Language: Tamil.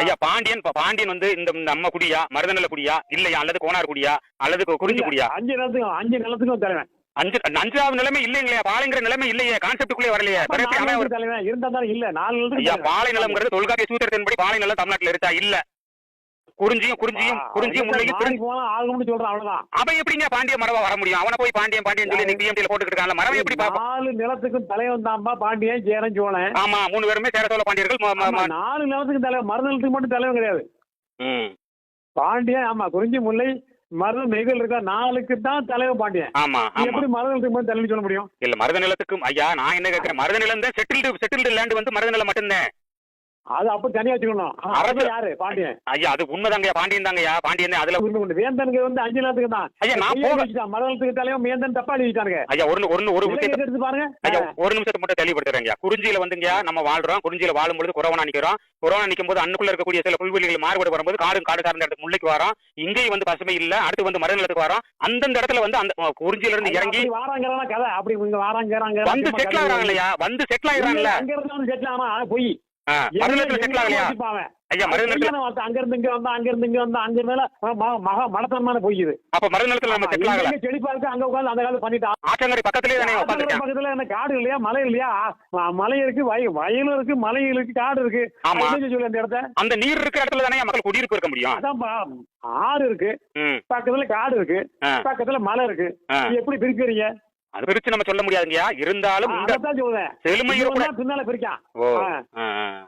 ஐயா பாண்டியன் பாண்டியன் வந்து இந்த நம்ம குடியா மருதநல குடியா இல்லையா அல்லது கோனார் குடியா அல்லது குறிஞ்சி குடியா? அஞ்சு நிலத்துக்கும் அஞ்சு நிலத்துக்கும் தலைவன். அஞ்சு அஞ்சாவது நிலைமை இல்லைங்களே பாலைங்கிற நிலைமை இல்லையே? கான்செப்டுக்குள்ளே வரலையே? தலைவன் இருந்தா இல்ல நாலு ஐயா. பாலை நிலம்ங்கிறது தொல்காப்பிய சூத்திரத்தின்படி பாலை நிலம் தமிழ்நாட்டுல இருக்கா இல்ல. குறிஞ்சியும் குறிஞ்சியும் குறிஞ்சியும் முல்லையும் மாறி ஆகும்னு சொல்றான் அவ்வளவுதான். அவன் எப்படிங்க பாண்டிய மரபா வர முடியும்? அவனை போய் பாண்டியன் பாண்டியன் சொல்லி நீங்க பிஎம்டில போட்டுக்கிட்டு இருக்காங்க மரபை எப்படி நாலு நிலத்துக்கும் தலைவன் தான்பா பாண்டியன் சேரன் சோழன். ஆமா மூணு பேருமே சேர சோழ பாண்டியர்கள் நாலு நிலத்துக்கும் தலைவன் மருத நிலத்துக்கு மட்டும் தலைவன் கிடையாது. பாண்டியன் ஆமா குறிஞ்சி முல்லை மருத நெய்தல் இருக்கா நாலுக்கு தான் தலைவன் பாண்டியன். ஆமா எப்படி மருத நிலத்துக்கு மட்டும் தலைவன் சொல்ல முடியும்? இல்ல மருத நிலத்துக்கும் ஐயா நான் என்ன கேட்கிறேன்? மருத நிலம் தான் செட்டில்டு செட்டில்டு லேண்ட் வந்து மருத நிலம் மட்டும்தான். அது அப்ப தனியா வச்சுக்கணும். அரசு- யாரு? பாண்டியன். ஐயா அது உண்மைதாங்கய்யா பாண்டியன் தாங்கய்யா பாண்டியன் அதுல உரிமை கொண்டு வேந்தனுக்கு வந்து அஞ்சு நிலத்துக்கு தான். ஐயா, நான் கையை போக- வச்சுட்டான். மருத நிலத்துக்கு தலைவன் வேந்தன் தப்பா எழுதிட்டானுங்க. ஐயா ஒரு ஒரு ஒரு விஷயத்தை எடுத்து பாருங்க. ஐயா ஒரு நிமிஷத்தை மட்டும் தெளிவுபடுத்துறேங்க குறிஞ்சியில வந்துங்க நம்ம வாழ்றோம். குறிஞ்சியில வாழும்பொழுது கொரோனா நிக்கிறோம். கொரோனா நிக்கும் போது அண்ணுக்குள்ள இருக்கக்கூடிய சில புல்வெளிகள் மாறுபட்டு வரும்போது காடு காடு சார்ந்த இடத்துக்கு முல்லைக்கு வரோம். இங்கேயும் வந்து பசுமை இல்ல. அடுத்து வந்து மருத நிலத்துக்கு வரோம். அந்தந்த இடத்துல வந்து அந்த குறிஞ்சியில இருந்து இறங்கி வாராங்கிறனா கதை. அப்படி இங்க வாராங்கிறாங்க வந்து செட்டில் ஆகுறாங்க இல்லையா வந்து செட்டில் ஆகுறாங்கல்ல செட்டில் ஆனா பொய். மருத நிலத்துல செட்டில் ஆகலையா? ஐயா மருத நிலத்துல அங்க இருந்து இங்க வந்தா அங்க இருந்து இங்க வந்தா அங்க இருந்தால மகா மடத்தனமான பொய் இது அப்ப மருத நிலத்துல நம்ம செட்டில் ஆகல. எங்க செழிப்பா இருக்கு அங்க உட்கார்ந்து அந்த காலத்துல பண்ணிட்டான் ஆற்றங்கரை பக்கத்துலயே தானே பக்கத்துல என்ன காடு இல்லையா மலை இல்லையா? மலை இருக்கு வய வயலும் இருக்கு மலை இருக்கு காடு இருக்கு. ஆமா. சொல்லு அந்த இடத்த? அந்த நீர் இருக்கிற இடத்துல தானே மக்கள் குடியிருப்பு இருக்க முடியும். ஆறு இருக்கு. பக்கத்துல காடு இருக்கு. பக்கத்துல மலை இருக்கு. எப்படி பிரிக்கிறீங்க அது பிரிச்சு நம்ம சொல்ல முடியாதுங்கய்யா. இருந்தாலும் இந்த அதான் சொல்லுவேன். செழுமை இது கூட ஒண்ணா பின்னால பிரிக்கான்.